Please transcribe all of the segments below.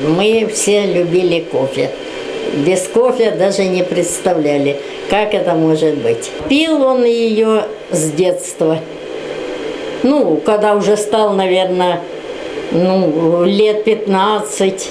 Мы все любили кофе. Без кофе даже не представляли, как это может быть. Пил он ее с детства. Ну, когда уже стал, наверное, ну, лет 15.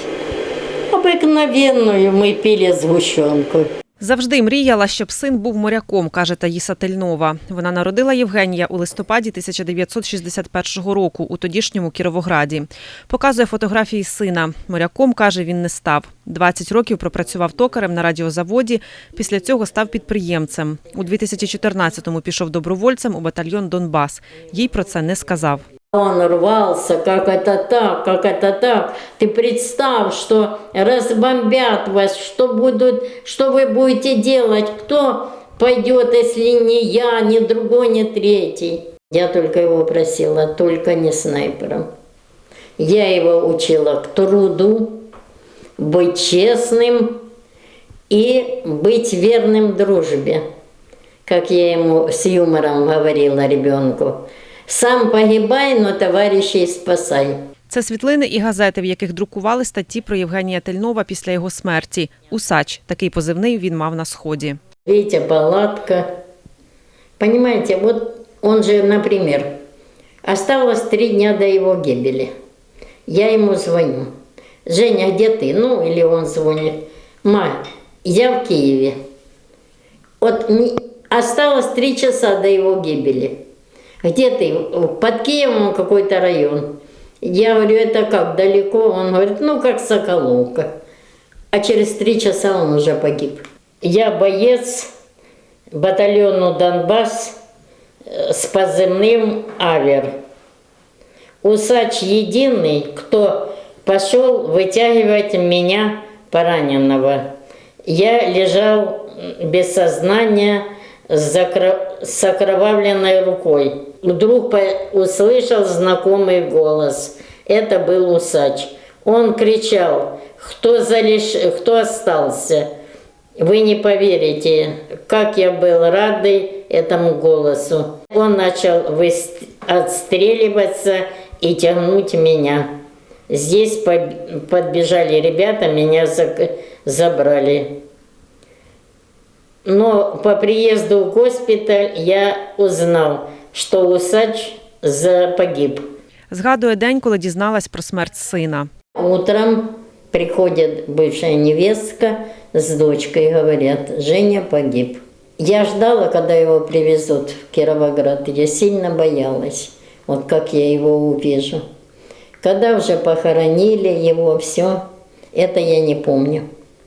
Обыкновенную мы пили сгущенку. Завжди мріяла, щоб син був моряком, каже Таїса Тельнова. Вона народила Євгенія у листопаді 1961 року у тодішньому Кіровограді. Показує фотографії сина. Моряком каже, він не став. 20 років пропрацював токарем на радіозаводі. Після цього став підприємцем. У 2014-му пішов добровольцем у батальйон Донбас. Їй про це не сказав. Он рвался, как это так, как это так. Ты представь, что разбомбят вас, что, будут, что вы будете делать, кто пойдет, если не я, ни другой, ни третий. Я только его просила, только не снайпером. Я его учила к труду, быть честным и быть верным дружбе, как я ему с юмором говорила ребенку. Сам погибай, но товарищей спасай. Це світлини і газети, в яких друкували статті про Євгенія Тельнова після його смерті. Усач такий позивний він мав на сході. Видите, палатка. Понимаете, вот он же, например, осталось три дня до его гибели. Я ему звоню. Женя, где ты? Ну, или он звонит. Ма, я в Киеве. Вот осталось три часа до его гибели. Где ты? Под Киевом какой-то район. Я говорю, это как, далеко? Он говорит, ну, как Соколовка. А через три часа он уже погиб. Я боец батальону Донбасс э, с позывным «Авер». Усач единый, кто пошел вытягивать меня пораненного. Я лежал без сознания с, окровавленной рукой. Вдруг услышал знакомый голос. Это был усач. Он кричал, кто, залиш... кто остался. Вы не поверите, как я был рады этому голосу. Он начал выс- отстреливаться и тянуть меня. Здесь подбежали ребята, меня забрали. Но по приезду в госпиталь я узнал, что усач за- погиб. Згадує день, коли дізналась про смерть сина. Утром приходит бывшая невестка с дочкой и говорят, Женя погиб. Я ждала, когда его привезут в Кировоград. Я сильно боялась, вот как я его увижу. Когда уже похоронили его, все, это я не помню.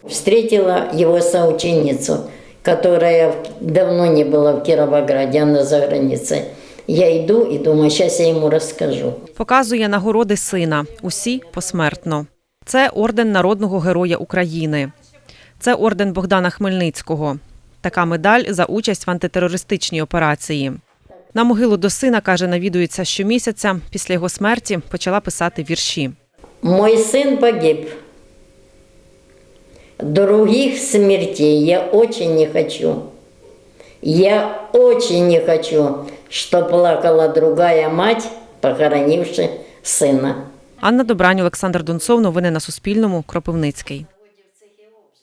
Встретила его соученицу, которая давно не была в Кировограде, она за границей. Я иду и думаю, сейчас я ему расскажу. Показує нагороди сина. Усі посмертно. Це орден народного героя України. Це орден Богдана Хмельницького. Така медаль за участь в антитерористичній операції. На могилу до сина каже, навідується щомісяця. Після його смерті почала писати вірші. Мой сын погиб. Других смертей я очень не хочу. Я очень не хочу, что плакала другая мать, похоронивши сына. Анна Добрань, Олександр Донцов. Новини на Суспільному. Кропивницький.